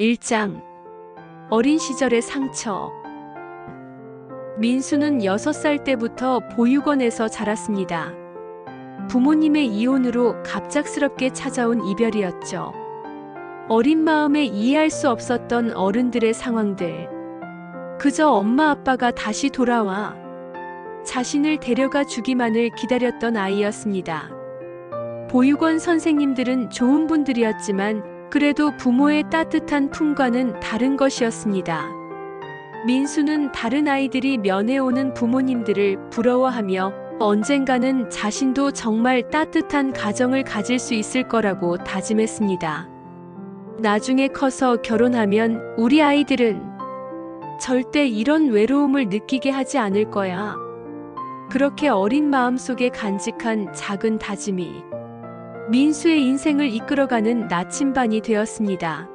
1장 어린 시절의 상처 민수는 6살 때부터 보육원에서 자랐습니다. 부모님의 이혼으로 갑작스럽게 찾아온 이별이었죠. 어린 마음에 이해할 수 없었던 어른들의 상황들. 그저 엄마 아빠가 다시 돌아와 자신을 데려가 주기만을 기다렸던 아이였습니다. 보육원 선생님들은 좋은 분들이었지만 그래도 부모의 따뜻한 품과는 다른 것이었습니다. 민수는 다른 아이들이 면회오는 부모님들을 부러워하며 언젠가는 자신도 정말 따뜻한 가정을 가질 수 있을 거라고 다짐했습니다. 나중에 커서 결혼하면 우리 아이들은 절대 이런 외로움을 느끼게 하지 않을 거야. 그렇게 어린 마음 속에 간직한 작은 다짐이 민수의 인생을 이끌어가는 나침반이 되었습니다.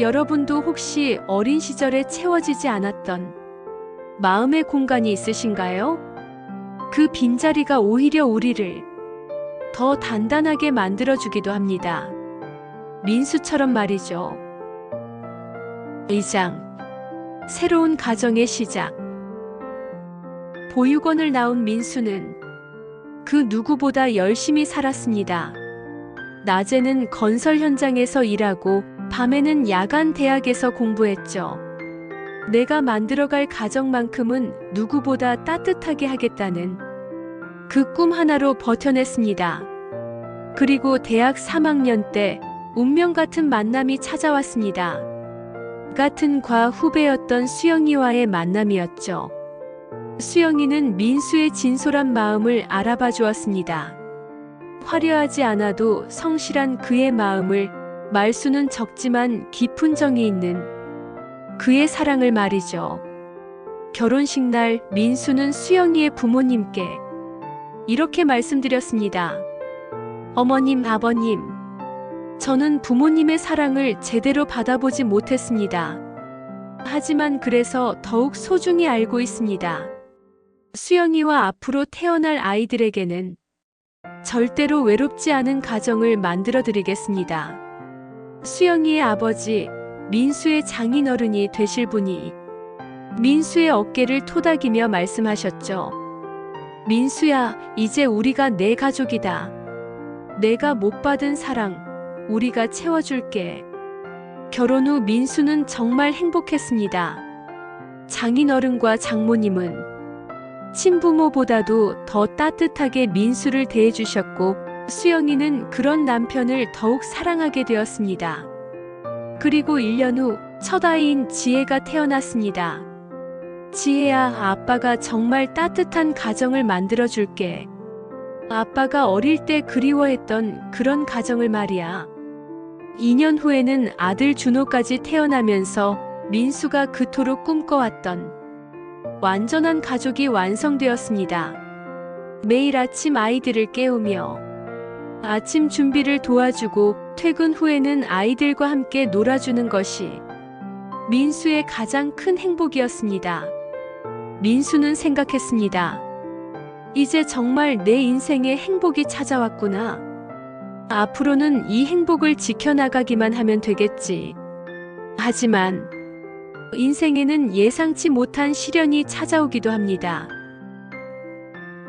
여러분도 혹시 어린 시절에 채워지지 않았던 마음의 공간이 있으신가요? 그 빈자리가 오히려 우리를 더 단단하게 만들어주기도 합니다. 민수처럼 말이죠. 의장. 새로운 가정의 시작. 보육원을 나온 민수는 그 누구보다 열심히 살았습니다. 낮에는 건설 현장에서 일하고 밤에는 야간 대학에서 공부했죠. 내가 만들어갈 가정만큼은 누구보다 따뜻하게 하겠다는 그 꿈 하나로 버텨냈습니다. 그리고 대학 3학년 때 운명 같은 만남이 찾아왔습니다. 같은 과 후배였던 수영이와의 만남이었죠. 수영이는 민수의 진솔한 마음을 알아봐 주었습니다. 화려하지 않아도 성실한 그의 마음을 말수는 적지만 깊은 정이 있는 그의 사랑을 말이죠. 결혼식 날 민수는 수영이의 부모님께 이렇게 말씀드렸습니다. 어머님, 아버님, 저는 부모님의 사랑을 제대로 받아보지 못했습니다. 하지만 그래서 더욱 소중히 알고 있습니다. 수영이와 앞으로 태어날 아이들에게는 절대로 외롭지 않은 가정을 만들어 드리겠습니다. 수영이의 아버지, 민수의 장인어른이 되실 분이 민수의 어깨를 토닥이며 말씀하셨죠. 민수야, 이제 우리가 내 가족이다. 내가 못 받은 사랑, 우리가 채워줄게. 결혼 후 민수는 정말 행복했습니다. 장인어른과 장모님은 친부모보다도 더 따뜻하게 민수를 대해주셨고, 수영이는 그런 남편을 더욱 사랑하게 되었습니다. 그리고 1년 후 첫 아이인 지혜가 태어났습니다. 지혜야, 아빠가 정말 따뜻한 가정을 만들어 줄게. 아빠가 어릴 때 그리워했던 그런 가정을 말이야. 2년 후에는 아들 준호까지 태어나면서 민수가 그토록 꿈꿔왔던 완전한 가족이 완성되었습니다. 매일 아침 아이들을 깨우며 아침 준비를 도와주고 퇴근 후에는 아이들과 함께 놀아주는 것이 민수의 가장 큰 행복이었습니다. 민수는 생각했습니다. 이제 정말 내 인생에 행복이 찾아왔구나. 앞으로는 이 행복을 지켜나가기만 하면 되겠지. 하지만 인생에는 예상치 못한 시련이 찾아오기도 합니다.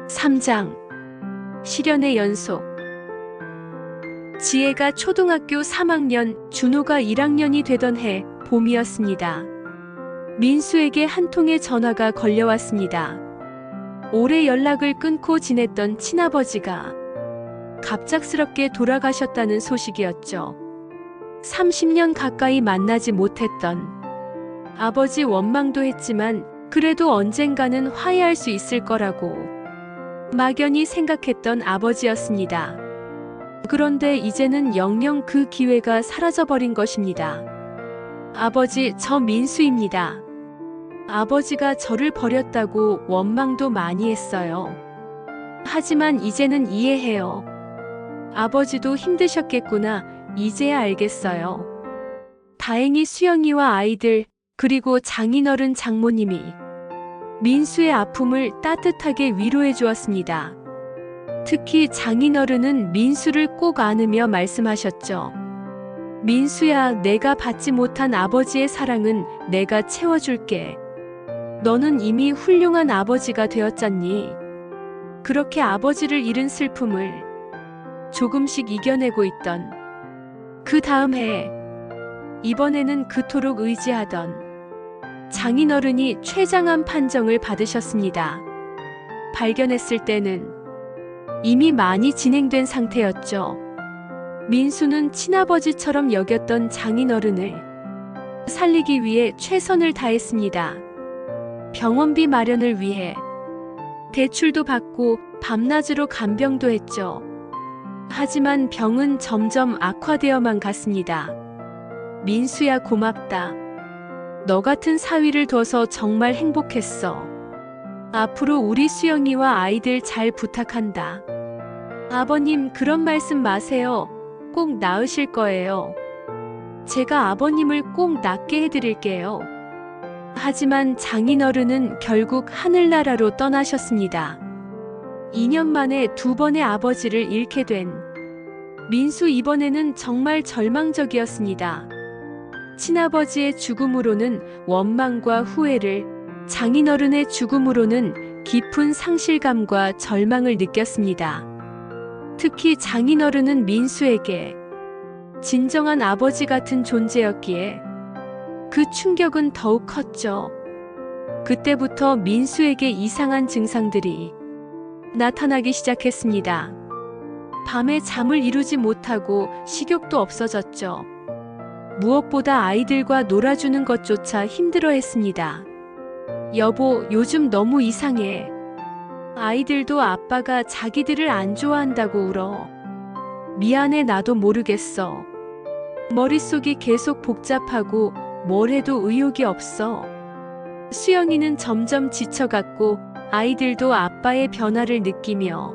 3장 시련의 연속 지혜가 초등학교 3학년, 준호가 1학년이 되던 해 봄이었습니다. 민수에게 한 통의 전화가 걸려왔습니다. 오래 연락을 끊고 지냈던 친아버지가 갑작스럽게 돌아가셨다는 소식이었죠. 30년 가까이 만나지 못했던 아버지 원망도 했지만 그래도 언젠가는 화해할 수 있을 거라고 막연히 생각했던 아버지였습니다. 그런데 이제는 영영 그 기회가 사라져버린 것입니다. 아버지, 저 민수입니다. 아버지가 저를 버렸다고 원망도 많이 했어요. 하지만 이제는 이해해요. 아버지도 힘드셨겠구나, 이제야 알겠어요. 다행히 수영이와 아이들, 그리고 장인어른 장모님이 민수의 아픔을 따뜻하게 위로해 주었습니다. 특히 장인어른은 민수를 꼭 안으며 말씀하셨죠. 민수야, 내가 받지 못한 아버지의 사랑은 내가 채워줄게. 너는 이미 훌륭한 아버지가 되었잖니. 그렇게 아버지를 잃은 슬픔을 조금씩 이겨내고 있던 그 다음 해, 이번에는 그토록 의지하던 장인어른이 최장암 판정을 받으셨습니다. 발견했을 때는 이미 많이 진행된 상태였죠. 민수는 친아버지처럼 여겼던 장인어른을 살리기 위해 최선을 다했습니다. 병원비 마련을 위해 대출도 받고 밤낮으로 간병도 했죠. 하지만 병은 점점 악화되어만 갔습니다. 민수야 고맙다. 너 같은 사위를 둬서 정말 행복했어. 앞으로 우리 수영이와 아이들 잘 부탁한다. 아버님 그런 말씀 마세요. 꼭 나으실 거예요. 제가 아버님을 꼭 낫게 해드릴게요. 하지만 장인어른은 결국 하늘나라로 떠나셨습니다. 2년 만에 두 번의 아버지를 잃게 된 민수 이번에는 정말 절망적이었습니다. 친아버지의 죽음으로는 원망과 후회를, 장인어른의 죽음으로는 깊은 상실감과 절망을 느꼈습니다. 특히 장인어른은 민수에게 진정한 아버지 같은 존재였기에 그 충격은 더욱 컸죠. 그때부터 민수에게 이상한 증상들이 나타나기 시작했습니다. 밤에 잠을 이루지 못하고 식욕도 없어졌죠. 무엇보다 아이들과 놀아주는 것조차 힘들어 했습니다. 여보, 요즘 너무 이상해. 아이들도 아빠가 자기들을 안 좋아한다고 울어. 미안해, 나도 모르겠어. 머릿속이 계속 복잡하고 뭘 해도 의욕이 없어. 수영이는 점점 지쳐갔고 아이들도 아빠의 변화를 느끼며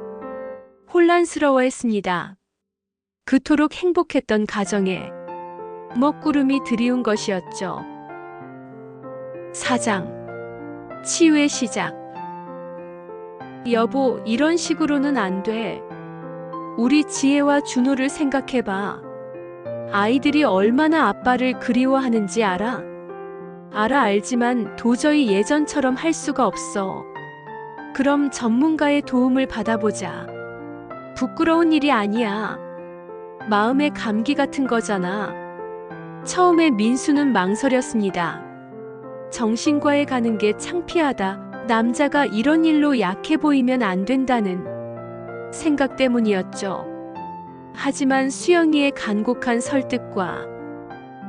혼란스러워했습니다. 그토록 행복했던 가정에 먹구름이 드리운 것이었죠. 사장 치유의 시작 여보, 이런 식으로는 안 돼. 우리 지혜와 준호를 생각해봐. 아이들이 얼마나 아빠를 그리워하는지 알아? 알아 알지만 도저히 예전처럼 할 수가 없어. 그럼 전문가의 도움을 받아보자. 부끄러운 일이 아니야. 마음의 감기 같은 거잖아. 처음에 민수는 망설였습니다. 정신과에 가는 게 창피하다. 남자가 이런 일로 약해 보이면 안 된다는 생각 때문이었죠. 하지만 수영이의 간곡한 설득과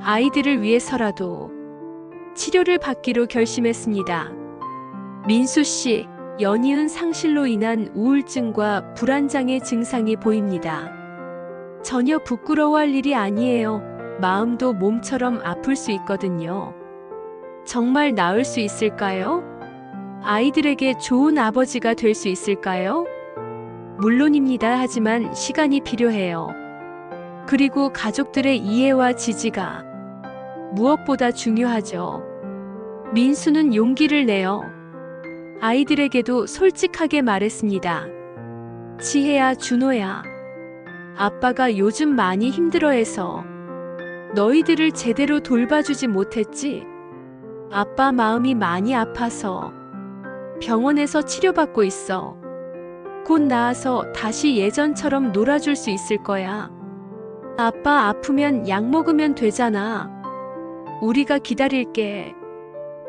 아이들을 위해서라도 치료를 받기로 결심했습니다. 민수 씨, 연이은 상실로 인한 우울증과 불안장애 증상이 보입니다. 전혀 부끄러워할 일이 아니에요. 마음도 몸처럼 아플 수 있거든요. 정말 나을 수 있을까요? 아이들에게 좋은 아버지가 될 수 있을까요? 물론입니다. 하지만 시간이 필요해요. 그리고 가족들의 이해와 지지가 무엇보다 중요하죠. 민수는 용기를 내어 아이들에게도 솔직하게 말했습니다. 지혜야, 준호야. 아빠가 요즘 많이 힘들어해서 너희들을 제대로 돌봐주지 못했지? 아빠 마음이 많이 아파서 병원에서 치료받고 있어. 곧 나아서 다시 예전처럼 놀아줄 수 있을 거야. 아빠 아프면 약 먹으면 되잖아. 우리가 기다릴게.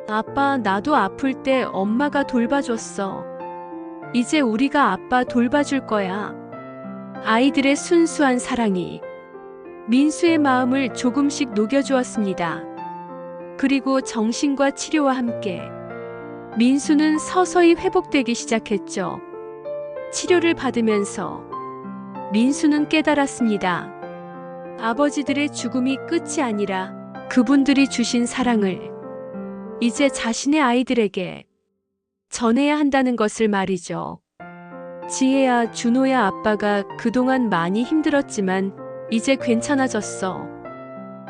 아빠, 나도 아플 때 엄마가 돌봐줬어. 이제 우리가 아빠 돌봐줄 거야. 아이들의 순수한 사랑이 민수의 마음을 조금씩 녹여주었습니다. 그리고 정신과 치료와 함께 민수는 서서히 회복되기 시작했죠. 치료를 받으면서 민수는 깨달았습니다. 아버지들의 죽음이 끝이 아니라 그분들이 주신 사랑을 이제 자신의 아이들에게 전해야 한다는 것을 말이죠. 지혜야, 준호야 아빠가 그동안 많이 힘들었지만 이제 괜찮아졌어.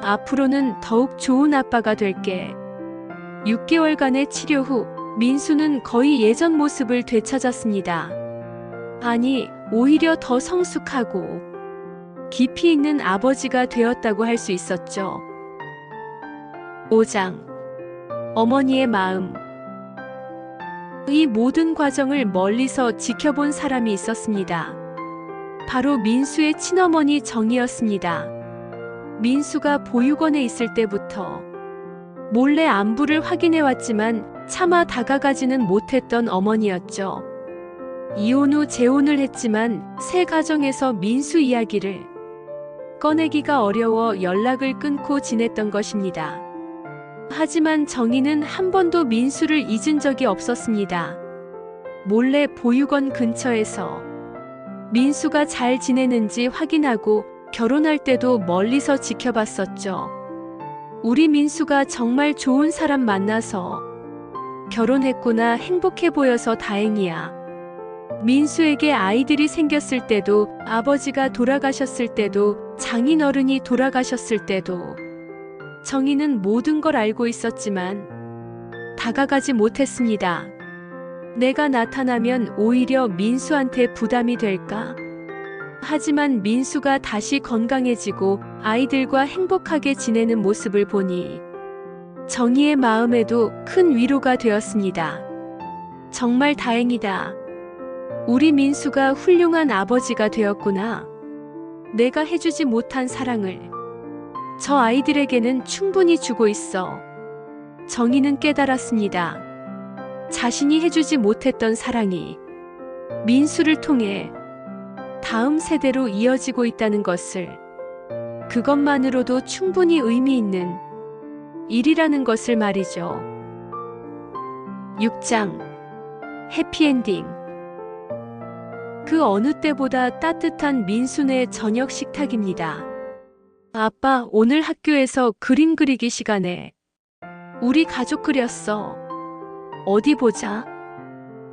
앞으로는 더욱 좋은 아빠가 될게. 6개월간의 치료 후 민수는 거의 예전 모습을 되찾았습니다. 아니, 오히려 더 성숙하고 깊이 있는 아버지가 되었다고 할 수 있었죠. 5장 어머니의 마음 이 모든 과정을 멀리서 지켜본 사람이 있었습니다. 바로 민수의 친어머니 정이었습니다. 민수가 보육원에 있을 때부터 몰래 안부를 확인해 왔지만 차마 다가가지는 못했던 어머니였죠. 이혼 후 재혼을 했지만 새 가정에서 민수 이야기를 꺼내기가 어려워 연락을 끊고 지냈던 것입니다. 하지만 정희는 한 번도 민수를 잊은 적이 없었습니다. 몰래 보육원 근처에서 민수가 잘 지내는지 확인하고 결혼할 때도 멀리서 지켜봤었죠. 우리 민수가 정말 좋은 사람 만나서 결혼했구나 행복해 보여서 다행이야. 민수에게 아이들이 생겼을 때도 아버지가 돌아가셨을 때도 장인 어른이 돌아가셨을 때도 정희는 모든 걸 알고 있었지만 다가가지 못했습니다. 내가 나타나면 오히려 민수한테 부담이 될까? 하지만 민수가 다시 건강해지고 아이들과 행복하게 지내는 모습을 보니 정희의 마음에도 큰 위로가 되었습니다. 정말 다행이다. 우리 민수가 훌륭한 아버지가 되었구나. 내가 해주지 못한 사랑을 저 아이들에게는 충분히 주고 있어. 정희는 깨달았습니다. 자신이 해주지 못했던 사랑이 민수를 통해 다음 세대로 이어지고 있다는 것을 그것만으로도 충분히 의미 있는 일이라는 것을 말이죠. 6장 해피엔딩 그 어느 때보다 따뜻한 민수네 저녁 식탁입니다. 아빠, 오늘 학교에서 그림 그리기 시간에 우리 가족 그렸어. 어디 보자.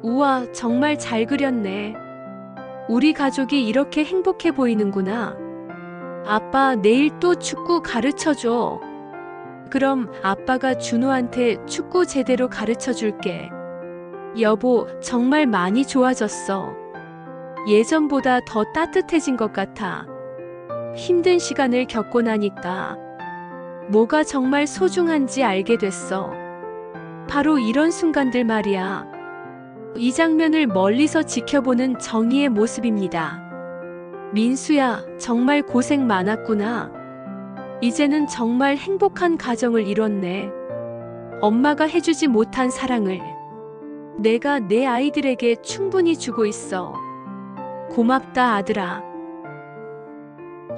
우와, 정말 잘 그렸네. 우리 가족이 이렇게 행복해 보이는구나. 아빠, 내일 또 축구 가르쳐 줘. 그럼 아빠가 준호한테 축구 제대로 가르쳐 줄게. 여보, 정말 많이 좋아졌어. 예전보다 더 따뜻해진 것 같아. 힘든 시간을 겪고 나니까 뭐가 정말 소중한지 알게 됐어. 바로 이런 순간들 말이야. 이 장면을 멀리서 지켜보는 정희의 모습입니다. 민수야, 정말 고생 많았구나. 이제는 정말 행복한 가정을 이뤘네. 엄마가 해주지 못한 사랑을 내가 내 아이들에게 충분히 주고 있어. 고맙다, 아들아.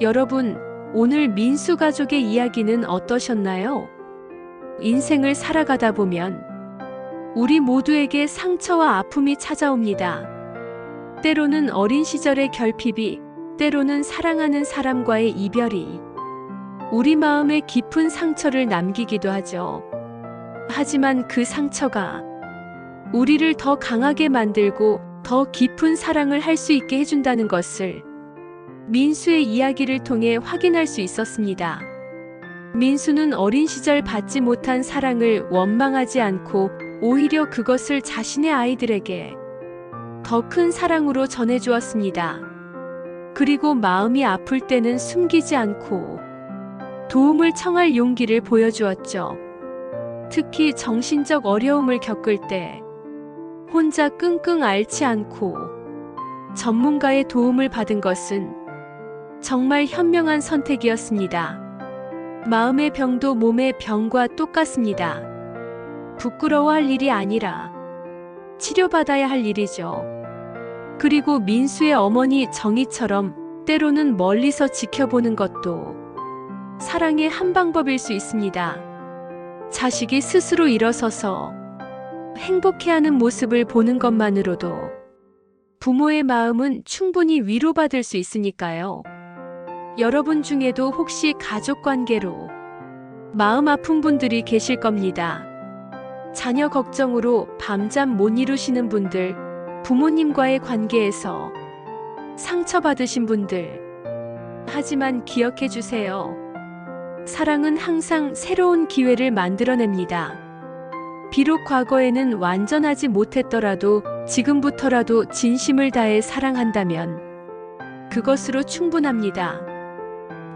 여러분, 오늘 민수 가족의 이야기는 어떠셨나요? 인생을 살아가다 보면 우리 모두에게 상처와 아픔이 찾아옵니다. 때로는 어린 시절의 결핍이, 때로는 사랑하는 사람과의 이별이 우리 마음에 깊은 상처를 남기기도 하죠. 하지만 그 상처가 우리를 더 강하게 만들고 더 깊은 사랑을 할 수 있게 해준다는 것을 민수의 이야기를 통해 확인할 수 있었습니다. 민수는 어린 시절 받지 못한 사랑을 원망하지 않고 오히려 그것을 자신의 아이들에게 더 큰 사랑으로 전해주었습니다. 그리고 마음이 아플 때는 숨기지 않고 도움을 청할 용기를 보여주었죠. 특히 정신적 어려움을 겪을 때 혼자 끙끙 앓지 않고 전문가의 도움을 받은 것은 정말 현명한 선택이었습니다. 마음의 병도 몸의 병과 똑같습니다. 부끄러워할 일이 아니라 치료받아야 할 일이죠. 그리고 민수의 어머니 정희처럼 때로는 멀리서 지켜보는 것도 사랑의 한 방법일 수 있습니다. 자식이 스스로 일어서서 행복해하는 모습을 보는 것만으로도 부모의 마음은 충분히 위로받을 수 있으니까요. 여러분 중에도 혹시 가족 관계로 마음 아픈 분들이 계실 겁니다. 자녀 걱정으로 밤잠 못 이루시는 분들, 부모님과의 관계에서 상처받으신 분들. 하지만 기억해 주세요. 사랑은 항상 새로운 기회를 만들어냅니다. 비록 과거에는 완전하지 못했더라도 지금부터라도 진심을 다해 사랑한다면 그것으로 충분합니다.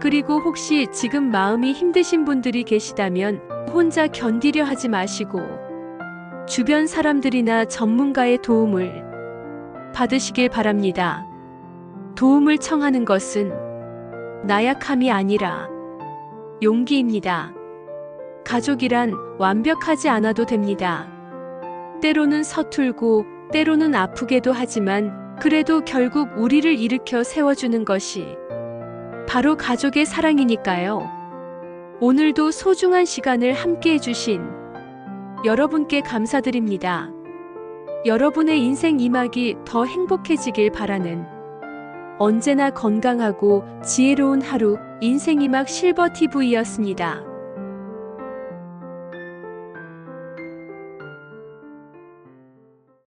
그리고 혹시 지금 마음이 힘드신 분들이 계시다면 혼자 견디려 하지 마시고 주변 사람들이나 전문가의 도움을 받으시길 바랍니다. 도움을 청하는 것은 나약함이 아니라 용기입니다. 가족이란 완벽하지 않아도 됩니다. 때로는 서툴고 때로는 아프게도 하지만 그래도 결국 우리를 일으켜 세워주는 것이 바로 가족의 사랑이니까요. 오늘도 소중한 시간을 함께 해주신 여러분께 감사드립니다. 여러분의 인생 이막이 더 행복해지길 바라는 언제나 건강하고 지혜로운 하루 인생 이막 실버 TV였습니다.